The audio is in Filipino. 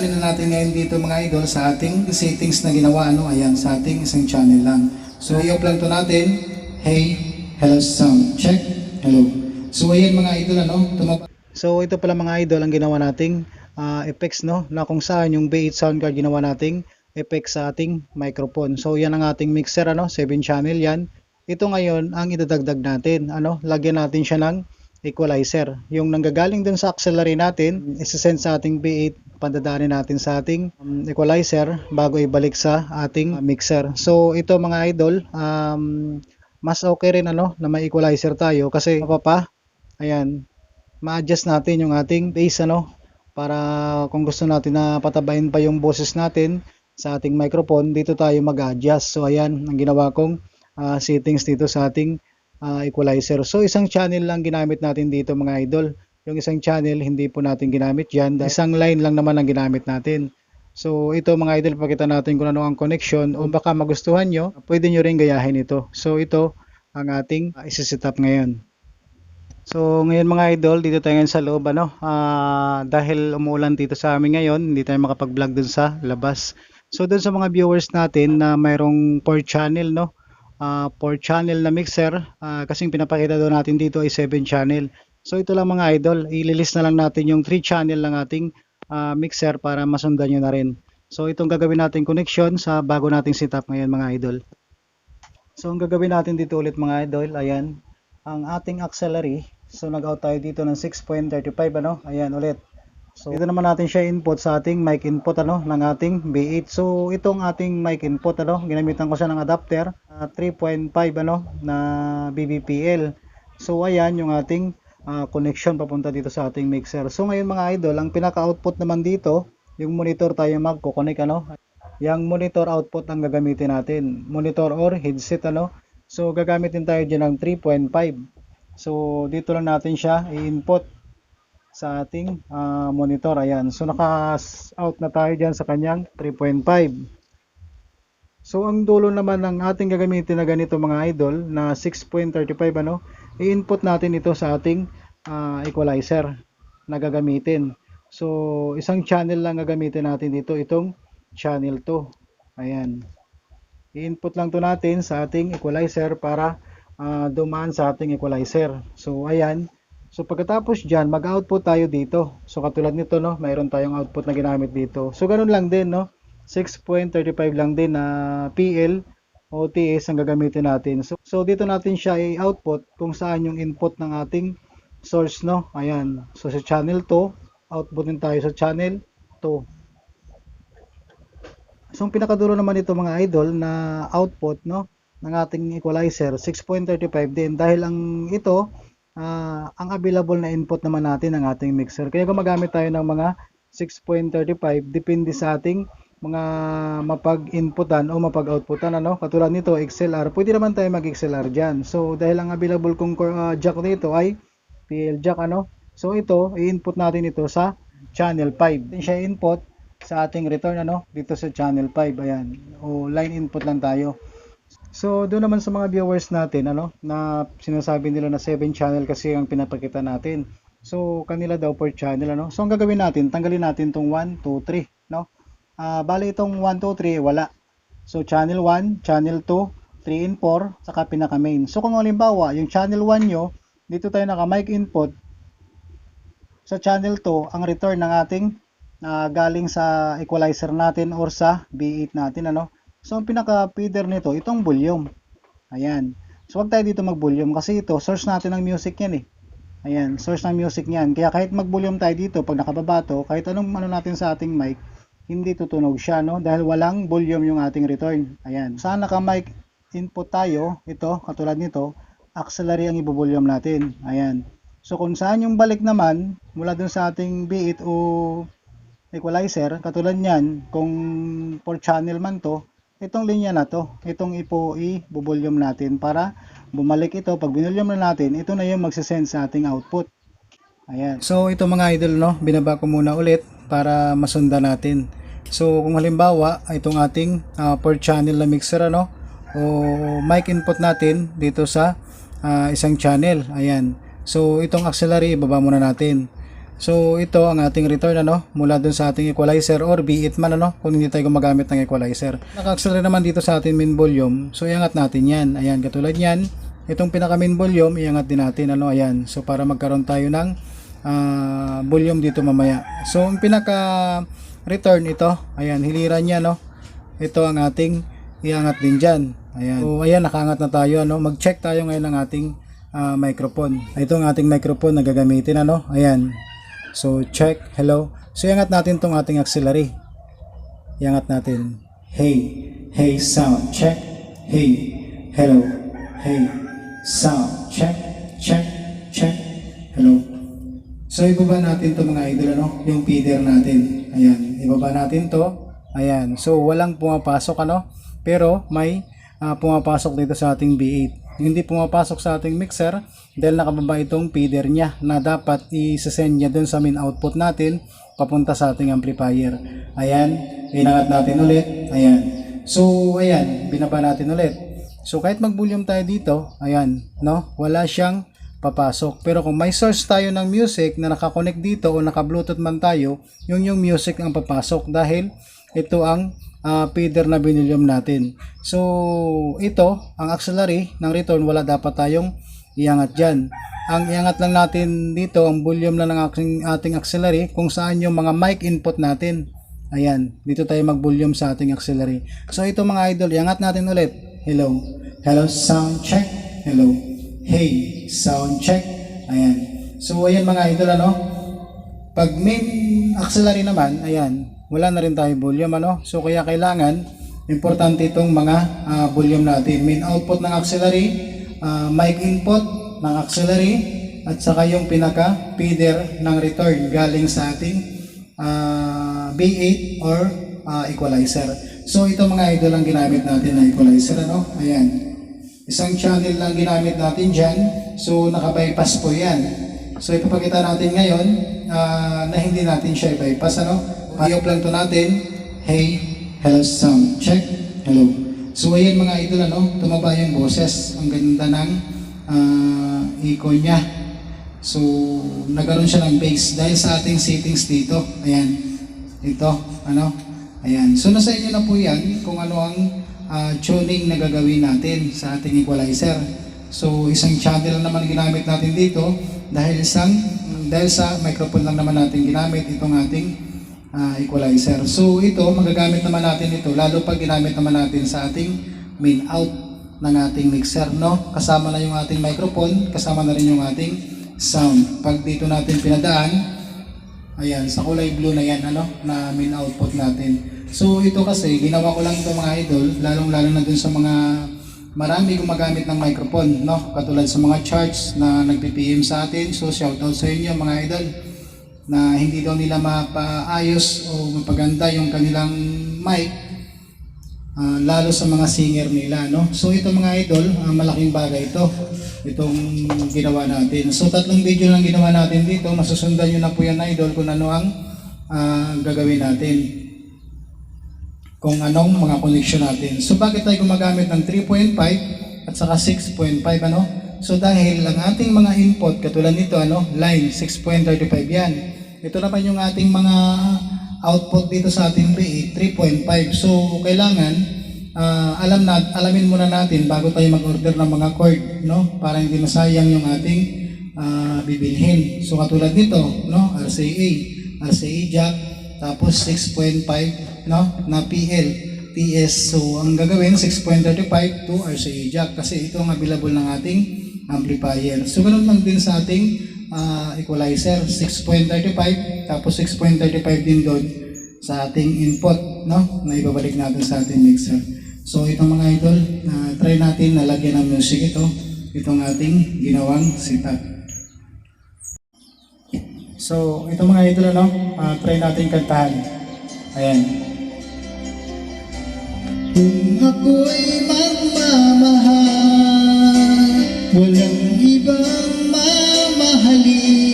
Ano na natin ngayon dito mga idol sa ating settings na ginawa ano ayan sa ating isang channel lang. So lang to natin. Hey, hello sound. Check. Hello. So ayan mga idol ano, tumab- So ito pala mga idol ang ginawa nating ah, effects no na kung saan yung B8 sound card ginawa nating effects sa ating microphone. So yan ang ating mixer ano, 7 channel yan. Ito ngayon ang idadagdag natin ano, lagyan natin siya ng equalizer. Yung nanggagaling dun sa auxiliary natin, isasend sa ating B8, pandadaanin natin sa ating um, equalizer bago ibalik sa ating uh, mixer. So ito mga idol, um, mas okay rin ano na may equalizer tayo kasi mapapa, ayan, ma-adjust natin yung ating bass ano para kung gusto natin na patabayin pa yung boses natin sa ating microphone, dito tayo mag-adjust. So ayan, ang ginawa kong uh, settings dito sa ating uh, equalizer. So isang channel lang ginamit natin dito mga idol. Yung isang channel hindi po natin ginamit. Dahil Isang line lang naman ang ginamit natin. So ito mga idol, pakita natin kung ano ang connection o baka magustuhan nyo, pwede nyo rin gayahin ito. So ito ang ating uh, isi-set up ngayon. So ngayon mga idol, dito tayo sa loob ano. Ah, dahil umuulan dito sa amin ngayon, hindi tayo makapag-vlog dun sa labas. So dun sa mga viewers natin na mayroong 4 channel no, uh, 4 channel na mixer uh, kasing pinapakita doon natin dito ay 7 channel so ito lang mga idol ililist na lang natin yung 3 channel ng ating uh, mixer para masundan nyo na rin. So itong gagawin natin connection sa bago nating setup ngayon mga idol. So ang gagawin natin dito ulit mga idol ayan ang ating auxiliary. So nag out tayo dito ng 6.35 ano? Ayan ulit. So, ito naman natin siya input sa ating mic input ano? Ng ating B8. So, itong ating mic input ano, ginamitan ko siya ng adapter uh, 3.5 ano? Na BBPL. So, ayan yung ating uh, connection papunta dito sa ating mixer. So, ngayon mga idol, ang pinaka-output naman dito, yung monitor tayo magko-connect ano. Yung monitor output ang gagamitin natin. Monitor or headset ano. So, gagamitin tayo diyan ng 3.5. So, dito lang natin siya i-input sa ating uh, monitor. Ayan. So naka-out na tayo dyan sa kanyang 3.5. So ang dulo naman ng ating gagamitin na ganito mga idol na 6.35 ano, i-input natin ito sa ating uh, equalizer na gagamitin. So isang channel lang gagamitin natin dito, itong channel 2. Ayan. I-input lang to natin sa ating equalizer para uh, dumaan sa ating equalizer. So ayan, So pagkatapos dyan, mag-output tayo dito. So katulad nito, no, mayroon tayong output na ginamit dito. So ganun lang din, no. 6.35 lang din na PL o TS ang gagamitin natin. So, so dito natin siya i-output kung saan yung input ng ating source, no. Ayan. So sa channel 2, output din tayo sa channel 2. So ang pinakadulo naman ito mga idol na output, no, ng ating equalizer 6.35 din dahil ang ito uh, ang available na input naman natin ng ating mixer. Kaya gumagamit tayo ng mga 6.35 depende sa ating mga mapag-inputan o mapag-outputan ano katulad nito XLR pwede naman tayo mag-XLR diyan so dahil ang available kong uh, jack dito ay PL jack ano so ito i-input natin ito sa channel 5 din siya input sa ating return ano dito sa channel 5 ayan o line input lang tayo So, doon naman sa mga viewers natin, ano, na sinasabi nila na 7 channel kasi ang pinapakita natin. So, kanila daw per channel, ano. So, ang gagawin natin, tanggalin natin tong 1, 2, 3, no. Uh, bali itong 1, 2, 3, wala. So, channel 1, channel 2, 3 and 4, saka pinaka main. So, kung halimbawa, yung channel 1 nyo, dito tayo naka mic input, sa channel 2, ang return ng ating uh, galing sa equalizer natin or sa B8 natin, ano, So, ang pinaka-feeder nito, itong volume. Ayan. So, wag tayo dito mag-volume kasi ito, source natin ng music yan eh. Ayan, source ng music niyan. Kaya kahit mag-volume tayo dito, pag nakababa to, kahit anong ano natin sa ating mic, hindi tutunog siya, no? Dahil walang volume yung ating return. Ayan. Saan naka-mic input tayo, ito, katulad nito, auxiliary ang ibo-volume natin. Ayan. So, kung saan yung balik naman, mula dun sa ating B8 o equalizer, katulad niyan, kung 4 channel man to, itong linya na to, itong ipo i-volume natin para bumalik ito. Pag binulyum na natin, ito na yung magsisend sa ating output. Ayan. So ito mga idol, no, binaba ko muna ulit para masundan natin. So kung halimbawa, itong ating uh, channel na mixer, ano, o mic input natin dito sa uh, isang channel. Ayan. So itong auxiliary, ibaba muna natin. So ito ang ating return ano mula dun sa ating equalizer or be it man ano kung hindi tayo gumagamit ng equalizer. Naka-accelerate naman dito sa ating main volume. So iangat natin 'yan. Ayan katulad niyan. Itong pinaka main volume iangat din natin ano ayan. So para magkaroon tayo ng ah, volume dito mamaya. So ang pinaka return ito, ayan hiliran niya no. Ito ang ating iangat din diyan. Ayan. So ayan nakaangat na tayo ano. Mag-check tayo ngayon ng ating ah, microphone. Ito ang ating microphone na gagamitin ano. Ayan. So check, hello. So iangat natin tong ating auxiliary. Iangat natin. Hey, hey sound, check. Hey, hello. Hey, sound, check, check, check. Hello. So ibaba natin to mga idol ano, yung feeder natin. Ayan, ibaba natin to. Ayan. So walang pumapasok ano, pero may ah, pumapasok dito sa ating B8 hindi pumapasok sa ating mixer dahil nakababa itong feeder niya na dapat i-send niya dun sa main output natin papunta sa ating amplifier. Ayan, inangat natin ulit. Ayan. So, ayan, binaba natin ulit. So, kahit mag-volume tayo dito, ayan, no? Wala siyang papasok. Pero kung may source tayo ng music na nakakonect dito o naka-bluetooth man tayo, yun yung music ang papasok dahil ito ang ah, feeder na binilium natin. So, ito, ang auxiliary ng return, wala dapat tayong iangat dyan. Ang iangat lang natin dito, ang volume lang ng ating, ating auxiliary, kung saan yung mga mic input natin. Ayan, dito tayo mag-volume sa ating auxiliary. So, ito mga idol, iangat natin ulit. Hello. Hello, sound check. Hello. Hey, sound check. Ayan. So, ayan mga idol, ano? Pag main auxiliary naman, ayan, wala na rin tayo volume ano. So kaya kailangan importante itong mga ah, volume natin. Main output ng auxiliary, ah, mic input ng auxiliary at saka yung pinaka feeder ng return galing sa ating ah, B8 or ah, equalizer. So ito mga idol ang ginamit natin na equalizer ano. Ayan. Isang channel lang ginamit natin dyan. So naka-bypass po yan. So ipapakita natin ngayon ah, na hindi natin siya i-bypass ano. To natin. Hey, hello sound. Check. Hello. So ayan mga idol ano, tumaba yung boses. Ang ganda ng ah, echo niya. So nagkaroon siya ng bass dahil sa ating settings dito. Ayan. Ito, ano? Ayan. So nasa inyo na po yan kung ano ang ah, tuning na gagawin natin sa ating equalizer. So isang channel naman ginamit natin dito dahil isang dahil sa microphone lang naman natin ginamit itong ating ah, equalizer. So ito magagamit naman natin ito lalo pag ginamit naman natin sa ating main out ng ating mixer no. Kasama na yung ating microphone, kasama na rin yung ating sound. Pag dito natin pinadaan, Ayan, sa kulay blue na yan, ano, na main output natin. So, ito kasi, ginawa ko lang ito mga idol, lalong-lalo na dun sa mga marami gumagamit ng microphone, no? Katulad sa mga charts na nagpi-PM sa atin. So, shoutout sa inyo mga idol na hindi daw nila mapaayos o mapaganda yung kanilang mic Ah, lalo sa mga singer nila, no? So ito mga idol, ah, malaking bagay ito. Itong ginawa natin. So tatlong video lang ginawa natin dito. Masusundan nyo na po yan idol kung ano ang ah, gagawin natin. Kung anong mga connection natin. So bakit tayo gumagamit ng 3.5 at saka 6.5 ano? So dahil ang ating mga input katulad nito ano, line 6.35 yan. Ito naman yung ating mga output dito sa ating B 3.5. So kailangan ah, alam na alamin muna natin bago tayo mag-order ng mga cord, no? Para hindi masayang yung ating ah, bibilhin. So katulad nito, no? RCA, RCA jack, tapos 6.5 no na PL TS so ang gagawin 6.35 to RCA jack kasi ito ang available ng ating amplifier so ganun lang din sa ating ah, equalizer 6.35 tapos 6.35 din doon sa ating input no na ibabalik natin sa ating mixer so itong mga idol na try natin na lagyan ng music ito itong ating ginawang setup So, ito mga idol, ano, ah, try natin kantahan. Ayan. Kung ako'y magmamahal, walang الله لي